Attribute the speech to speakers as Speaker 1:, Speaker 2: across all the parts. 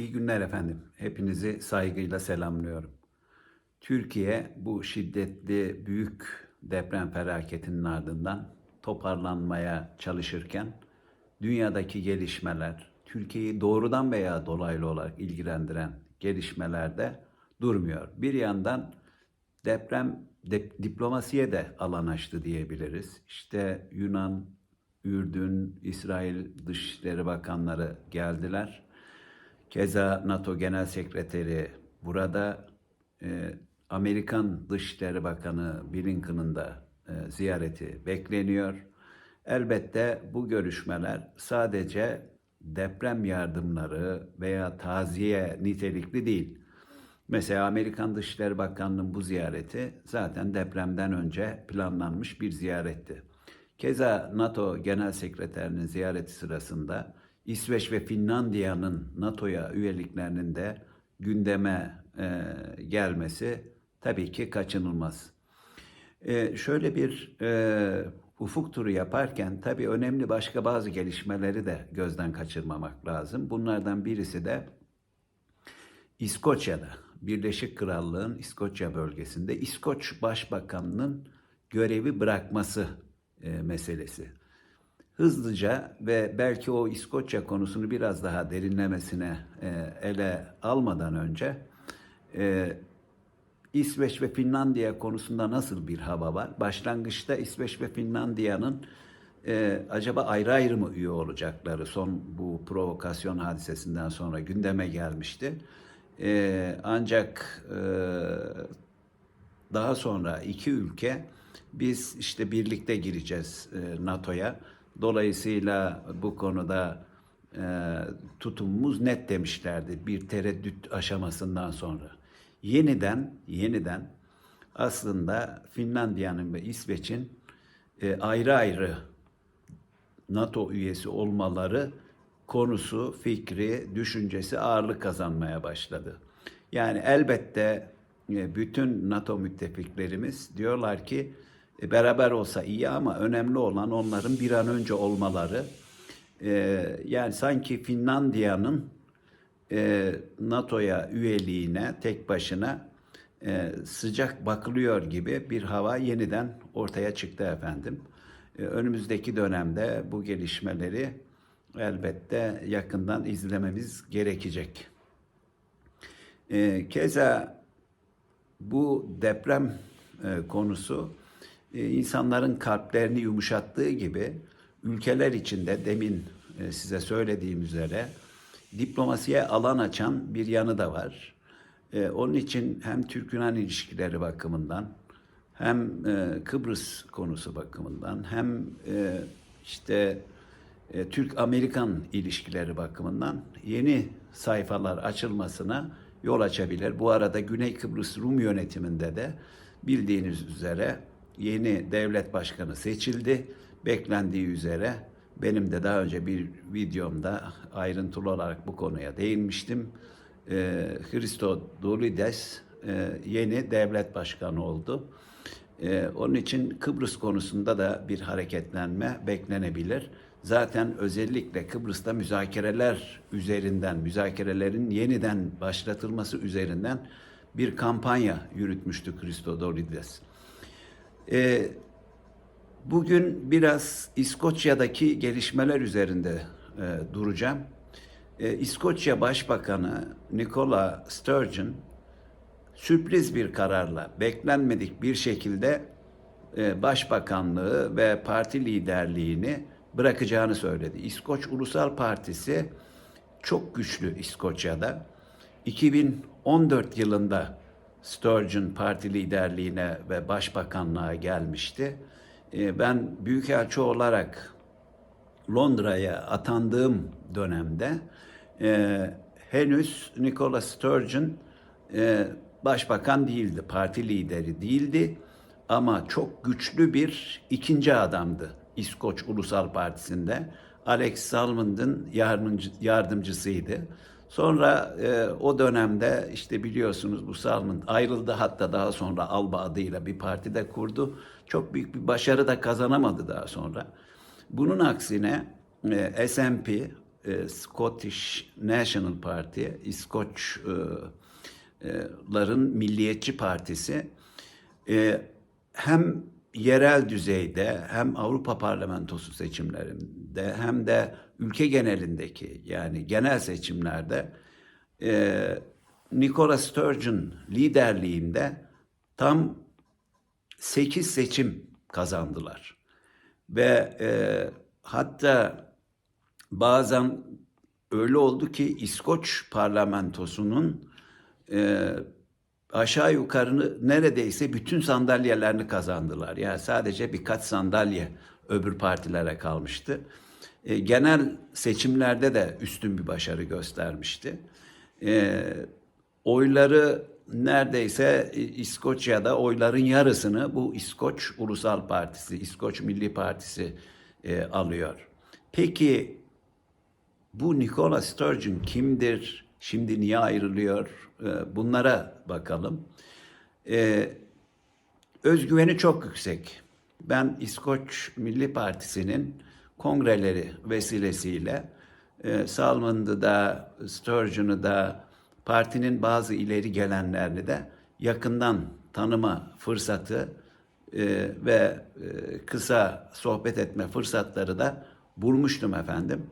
Speaker 1: İyi günler efendim. Hepinizi saygıyla selamlıyorum. Türkiye bu şiddetli büyük deprem felaketinin ardından toparlanmaya çalışırken dünyadaki gelişmeler, Türkiye'yi doğrudan veya dolaylı olarak ilgilendiren gelişmelerde durmuyor. Bir yandan deprem de, diplomasiye de alan açtı diyebiliriz. İşte Yunan, Ürdün, İsrail Dışişleri Bakanları geldiler. Keza NATO Genel Sekreteri burada, e, Amerikan Dışişleri Bakanı Blinken'ın da e, ziyareti bekleniyor. Elbette bu görüşmeler sadece deprem yardımları veya taziye nitelikli değil. Mesela Amerikan Dışişleri Bakanlığı'nın bu ziyareti zaten depremden önce planlanmış bir ziyaretti. Keza NATO Genel Sekreterinin ziyareti sırasında İsveç ve Finlandiya'nın NATO'ya üyeliklerinin de gündeme e, gelmesi tabii ki kaçınılmaz. E, şöyle bir e, ufuk turu yaparken tabii önemli başka bazı gelişmeleri de gözden kaçırmamak lazım. Bunlardan birisi de İskoçya'da, Birleşik Krallığın İskoçya bölgesinde İskoç Başbakanının görevi bırakması e, meselesi. Hızlıca ve belki o İskoçya konusunu biraz daha derinlemesine e, ele almadan önce e, İsveç ve Finlandiya konusunda nasıl bir hava var? Başlangıçta İsveç ve Finlandiya'nın e, acaba ayrı ayrı mı üye olacakları son bu provokasyon hadisesinden sonra gündeme gelmişti. E, ancak e, daha sonra iki ülke biz işte birlikte gireceğiz e, NATO'ya. Dolayısıyla bu konuda e, tutumumuz net demişlerdi bir tereddüt aşamasından sonra. Yeniden yeniden aslında Finlandiya'nın ve İsveç'in e, ayrı ayrı NATO üyesi olmaları konusu, fikri, düşüncesi ağırlık kazanmaya başladı. Yani elbette e, bütün NATO müttefiklerimiz diyorlar ki e, beraber olsa iyi ama önemli olan onların bir an önce olmaları. E, yani sanki Finlandiya'nın NATO'ya üyeliğine tek başına sıcak bakılıyor gibi bir hava yeniden ortaya çıktı efendim. Önümüzdeki dönemde bu gelişmeleri elbette yakından izlememiz gerekecek. Keza bu deprem konusu insanların kalplerini yumuşattığı gibi ülkeler içinde demin size söylediğim üzere diplomasiye alan açan bir yanı da var. Onun için hem Türk-Yunan ilişkileri bakımından hem Kıbrıs konusu bakımından hem işte Türk-Amerikan ilişkileri bakımından yeni sayfalar açılmasına yol açabilir. Bu arada Güney Kıbrıs Rum yönetiminde de bildiğiniz üzere yeni devlet başkanı seçildi. Beklendiği üzere benim de daha önce bir videomda ayrıntılı olarak bu konuya değinmiştim. Ee, Christodoulides e, yeni devlet başkanı oldu. Ee, onun için Kıbrıs konusunda da bir hareketlenme beklenebilir. Zaten özellikle Kıbrıs'ta müzakereler üzerinden, müzakerelerin yeniden başlatılması üzerinden bir kampanya yürütmüştü Christodoulides. Ee, bugün biraz İskoçya'daki gelişmeler üzerinde e, duracağım. Ee, İskoçya Başbakanı Nicola Sturgeon sürpriz bir kararla, beklenmedik bir şekilde e, başbakanlığı ve parti liderliğini bırakacağını söyledi. İskoç Ulusal Partisi çok güçlü İskoçya'da. 2014 yılında Sturgeon parti liderliğine ve başbakanlığa gelmişti. Ee, ben büyükelçi olarak Londra'ya atandığım dönemde e, henüz Nicola Sturgeon e, başbakan değildi, parti lideri değildi ama çok güçlü bir ikinci adamdı İskoç Ulusal Partisi'nde. Alex Salmond'ın yardımcı, yardımcısıydı. Sonra e, o dönemde işte biliyorsunuz bu Salmond ayrıldı hatta daha sonra Alba adıyla bir partide kurdu. Çok büyük bir başarı da kazanamadı daha sonra. Bunun aksine e, SNP e, Scottish National Party, İskoçların milliyetçi partisi e, hem yerel düzeyde hem Avrupa Parlamentosu seçimlerinde hem de ülke genelindeki yani genel seçimlerde e, Nicola Sturgeon liderliğinde tam 8 seçim kazandılar. Ve e, hatta bazen öyle oldu ki İskoç parlamentosunun e, aşağı yukarı neredeyse bütün sandalyelerini kazandılar. Yani sadece birkaç sandalye öbür partilere kalmıştı. E, genel seçimlerde de üstün bir başarı göstermişti. E, oyları neredeyse İskoçya'da oyların yarısını bu İskoç Ulusal Partisi, İskoç Milli Partisi e, alıyor. Peki bu Nicola Sturgeon kimdir? Şimdi niye ayrılıyor? E, bunlara bakalım. E, özgüveni çok yüksek. Ben İskoç Milli Partisi'nin kongreleri vesilesiyle e, Salmon'da da, Sturgeon'u da, partinin bazı ileri gelenlerini de yakından tanıma fırsatı e, ve e, kısa sohbet etme fırsatları da bulmuştum efendim.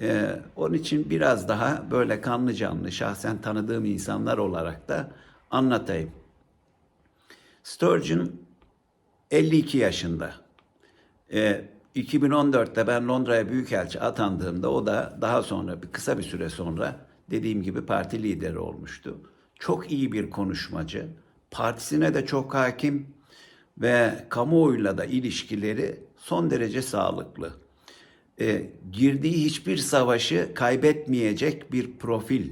Speaker 1: E, onun için biraz daha böyle kanlı canlı şahsen tanıdığım insanlar olarak da anlatayım. Sturgeon 52 yaşında. E, 2014'te ben Londra'ya büyükelçi atandığımda o da daha sonra bir kısa bir süre sonra dediğim gibi parti lideri olmuştu. Çok iyi bir konuşmacı, partisine de çok hakim ve kamuoyuyla da ilişkileri son derece sağlıklı. E, girdiği hiçbir savaşı kaybetmeyecek bir profil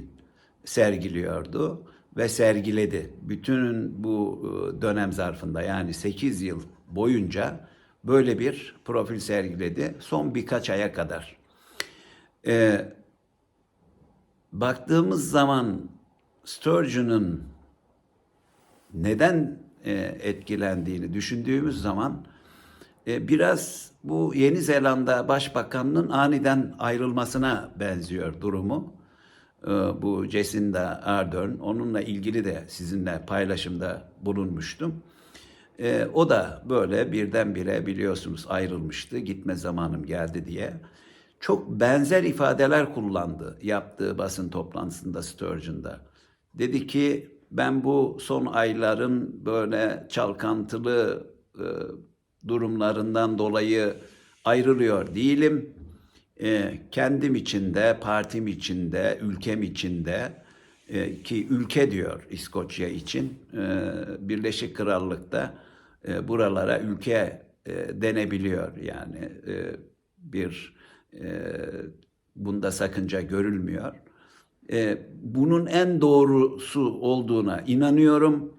Speaker 1: sergiliyordu ve sergiledi. Bütün bu e, dönem zarfında yani 8 yıl boyunca böyle bir profil sergiledi. Son birkaç aya kadar. E, baktığımız zaman Sturgeon'un neden e, etkilendiğini düşündüğümüz zaman e, biraz bu Yeni Zelanda Başbakanının aniden ayrılmasına benziyor durumu. E, bu Jacinda Ardern, onunla ilgili de sizinle paylaşımda bulunmuştum. E, o da böyle birdenbire biliyorsunuz ayrılmıştı, gitme zamanım geldi diye. Çok benzer ifadeler kullandı yaptığı basın toplantısında Sturgeon'da. Dedi ki ben bu son ayların böyle çalkantılı e, durumlarından dolayı ayrılıyor değilim. E, kendim içinde, partim içinde, ülkem içinde ki ülke diyor İskoçya için e, Birleşik Krallık'ta e, buralara ülke e, denebiliyor yani e, bir e, bunda sakınca görülmüyor. E, bunun en doğrusu olduğuna inanıyorum.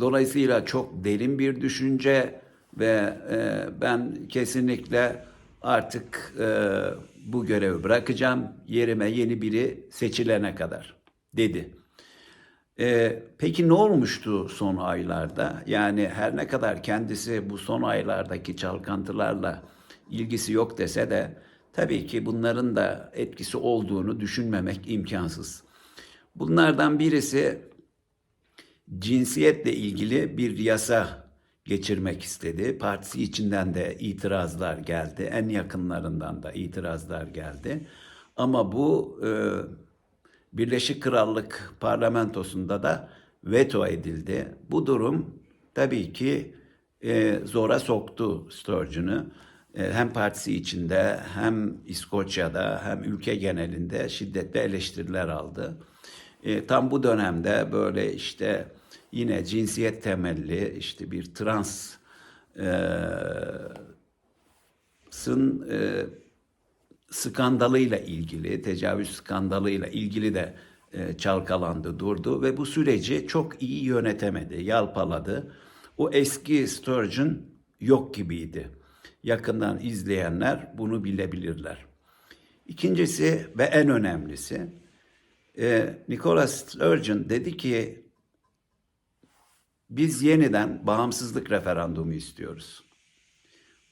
Speaker 1: Dolayısıyla çok derin bir düşünce ve e, ben kesinlikle artık e, bu görevi bırakacağım. Yerime yeni biri seçilene kadar dedi. E, peki ne olmuştu son aylarda? Yani her ne kadar kendisi bu son aylardaki çalkantılarla ilgisi yok dese de tabii ki bunların da etkisi olduğunu düşünmemek imkansız. Bunlardan birisi cinsiyetle ilgili bir yasa geçirmek istedi. Partisi içinden de itirazlar geldi. En yakınlarından da itirazlar geldi. Ama bu e, Birleşik Krallık parlamentosunda da veto edildi. Bu durum tabii ki e, zora soktu Sturgeon'u. E, hem partisi içinde hem İskoçya'da hem ülke genelinde şiddetli eleştiriler aldı. E, tam bu dönemde böyle işte yine cinsiyet temelli işte bir trans e, sın e, skandalıyla ilgili, tecavüz skandalıyla ilgili de e, çalkalandı, durdu ve bu süreci çok iyi yönetemedi, yalpaladı. O eski Sturgeon yok gibiydi. Yakından izleyenler bunu bilebilirler. İkincisi ve en önemlisi, e, Nicholas Sturgeon dedi ki biz yeniden bağımsızlık referandumu istiyoruz.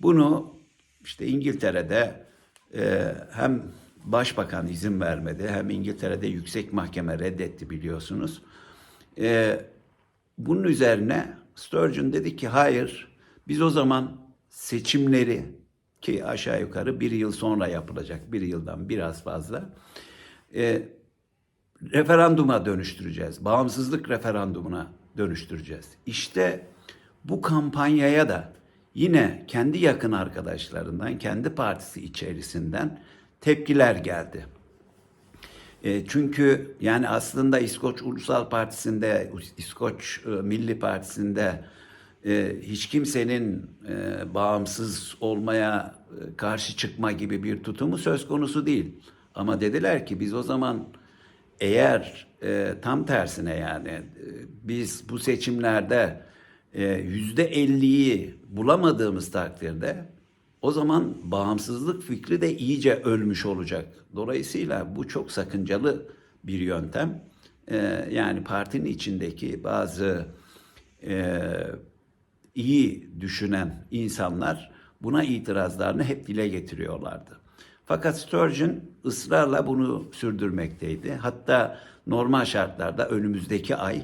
Speaker 1: Bunu işte İngiltere'de e, hem başbakan izin vermedi hem İngiltere'de yüksek mahkeme reddetti biliyorsunuz. Ee, bunun üzerine Sturgeon dedi ki hayır biz o zaman seçimleri ki aşağı yukarı bir yıl sonra yapılacak bir yıldan biraz fazla e, referanduma dönüştüreceğiz. Bağımsızlık referandumuna dönüştüreceğiz. İşte bu kampanyaya da yine kendi yakın arkadaşlarından, kendi partisi içerisinden tepkiler geldi. E, çünkü yani aslında İskoç Ulusal Partisi'nde, İskoç e, Milli Partisi'nde e, hiç kimsenin e, bağımsız olmaya e, karşı çıkma gibi bir tutumu söz konusu değil. Ama dediler ki biz o zaman eğer e, tam tersine yani e, biz bu seçimlerde e, yüzde elliyi bulamadığımız takdirde o zaman bağımsızlık fikri de iyice ölmüş olacak. Dolayısıyla bu çok sakıncalı bir yöntem. E, yani partinin içindeki bazı e, iyi düşünen insanlar buna itirazlarını hep dile getiriyorlardı. Fakat Sturgeon ısrarla bunu sürdürmekteydi. Hatta normal şartlarda önümüzdeki ay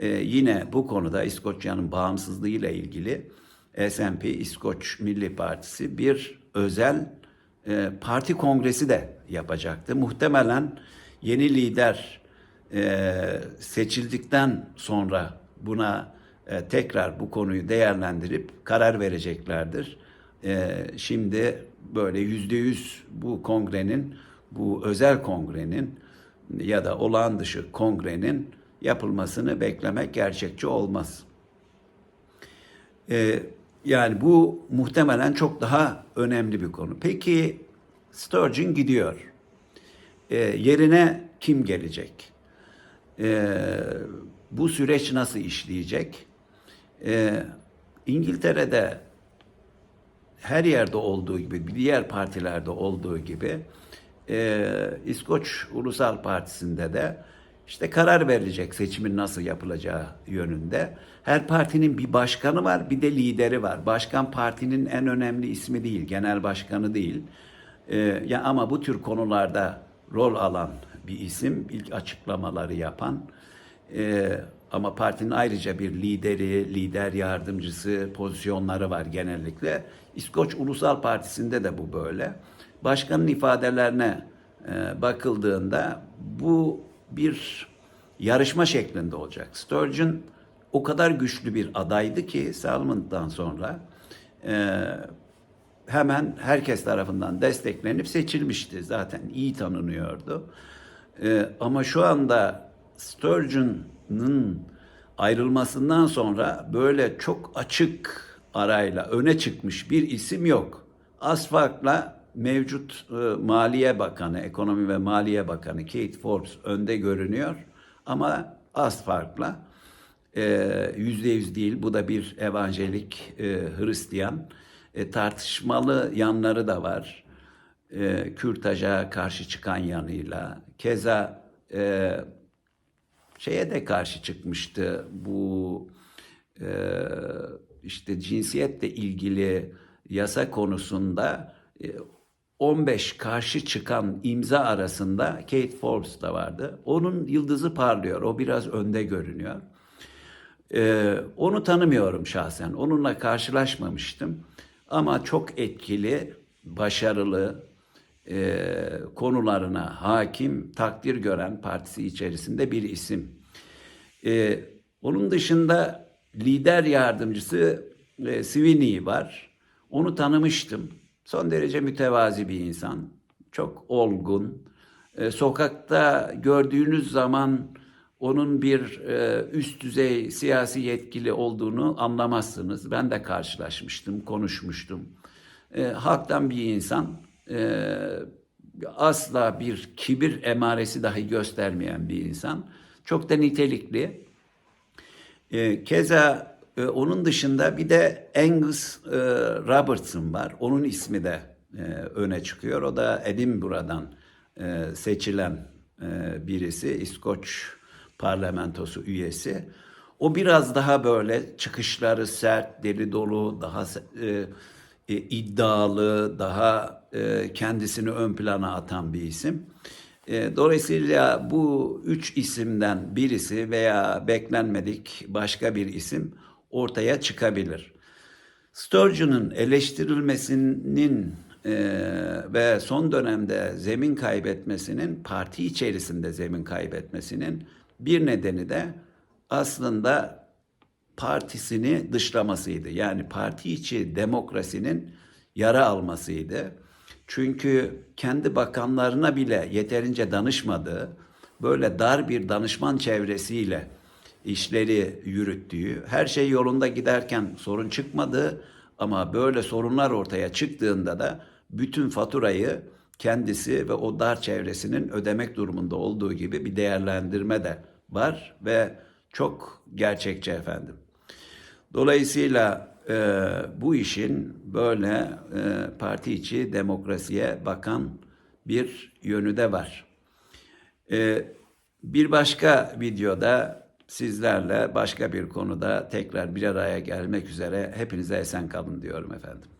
Speaker 1: e, yine bu konuda İskoçya'nın bağımsızlığıyla ilgili SNP İskoç Milli Partisi bir özel e, parti kongresi de yapacaktı. Muhtemelen yeni lider e, seçildikten sonra buna e, tekrar bu konuyu değerlendirip karar vereceklerdir. E, şimdi böyle yüzde yüz bu kongrenin, bu özel kongrenin ya da olağan dışı kongrenin yapılmasını beklemek gerçekçi olmaz. E, yani bu muhtemelen çok daha önemli bir konu. Peki Sturgeon gidiyor. E, yerine kim gelecek? E, bu süreç nasıl işleyecek? E, İngiltere'de her yerde olduğu gibi, diğer partilerde olduğu gibi e, İskoç Ulusal Partisi'nde de işte karar verilecek seçimin nasıl yapılacağı yönünde. Her partinin bir başkanı var, bir de lideri var. Başkan partinin en önemli ismi değil, genel başkanı değil. E, ya ama bu tür konularda rol alan bir isim, ilk açıklamaları yapan. E, ama partinin ayrıca bir lideri, lider yardımcısı pozisyonları var genellikle. İskoç Ulusal Partisi'nde de bu böyle. Başkanın ifadelerine e, bakıldığında bu bir yarışma şeklinde olacak. Sturgeon o kadar güçlü bir adaydı ki Salmon'dan sonra e, hemen herkes tarafından desteklenip seçilmişti. Zaten iyi tanınıyordu. E, ama şu anda Sturgeon'ın ayrılmasından sonra böyle çok açık arayla öne çıkmış bir isim yok. Az mevcut e, Maliye Bakanı, Ekonomi ve Maliye Bakanı Kate Forbes önde görünüyor. Ama az farkla e, yüzde yüz değil. Bu da bir evangelik e, Hristiyan. E, tartışmalı yanları da var. E, kürtaja karşı çıkan yanıyla. Keza e, şeye de karşı çıkmıştı. Bu e, işte cinsiyetle ilgili yasa konusunda e, 15 karşı çıkan imza arasında Kate Forbes da vardı. Onun yıldızı parlıyor. O biraz önde görünüyor. Ee, onu tanımıyorum şahsen. Onunla karşılaşmamıştım. Ama çok etkili, başarılı, e, konularına hakim, takdir gören partisi içerisinde bir isim. E, onun dışında lider yardımcısı e, Sweeney var. Onu tanımıştım. Son derece mütevazi bir insan. Çok olgun. E, sokakta gördüğünüz zaman onun bir e, üst düzey siyasi yetkili olduğunu anlamazsınız. Ben de karşılaşmıştım, konuşmuştum. E, halktan bir insan. E, asla bir kibir emaresi dahi göstermeyen bir insan. Çok da nitelikli. E, keza e, onun dışında bir de Angus e, Robertson var. Onun ismi de e, öne çıkıyor. O da Edinburgh'dan e, seçilen e, birisi. İskoç parlamentosu üyesi. O biraz daha böyle çıkışları sert, deli dolu, daha e, e, iddialı, daha e, kendisini ön plana atan bir isim. E, dolayısıyla bu üç isimden birisi veya beklenmedik başka bir isim ortaya çıkabilir. Sturgeon'un eleştirilmesinin e, ve son dönemde zemin kaybetmesinin parti içerisinde zemin kaybetmesinin bir nedeni de aslında partisini dışlamasıydı. Yani parti içi demokrasinin yara almasıydı. Çünkü kendi bakanlarına bile yeterince danışmadığı, böyle dar bir danışman çevresiyle işleri yürüttüğü, her şey yolunda giderken sorun çıkmadığı ama böyle sorunlar ortaya çıktığında da bütün faturayı kendisi ve o dar çevresinin ödemek durumunda olduğu gibi bir değerlendirme de var ve çok gerçekçi efendim. Dolayısıyla e, bu işin böyle e, parti içi demokrasiye bakan bir yönü de var. E, bir başka videoda sizlerle başka bir konuda tekrar bir araya gelmek üzere hepinize esen kalın diyorum efendim.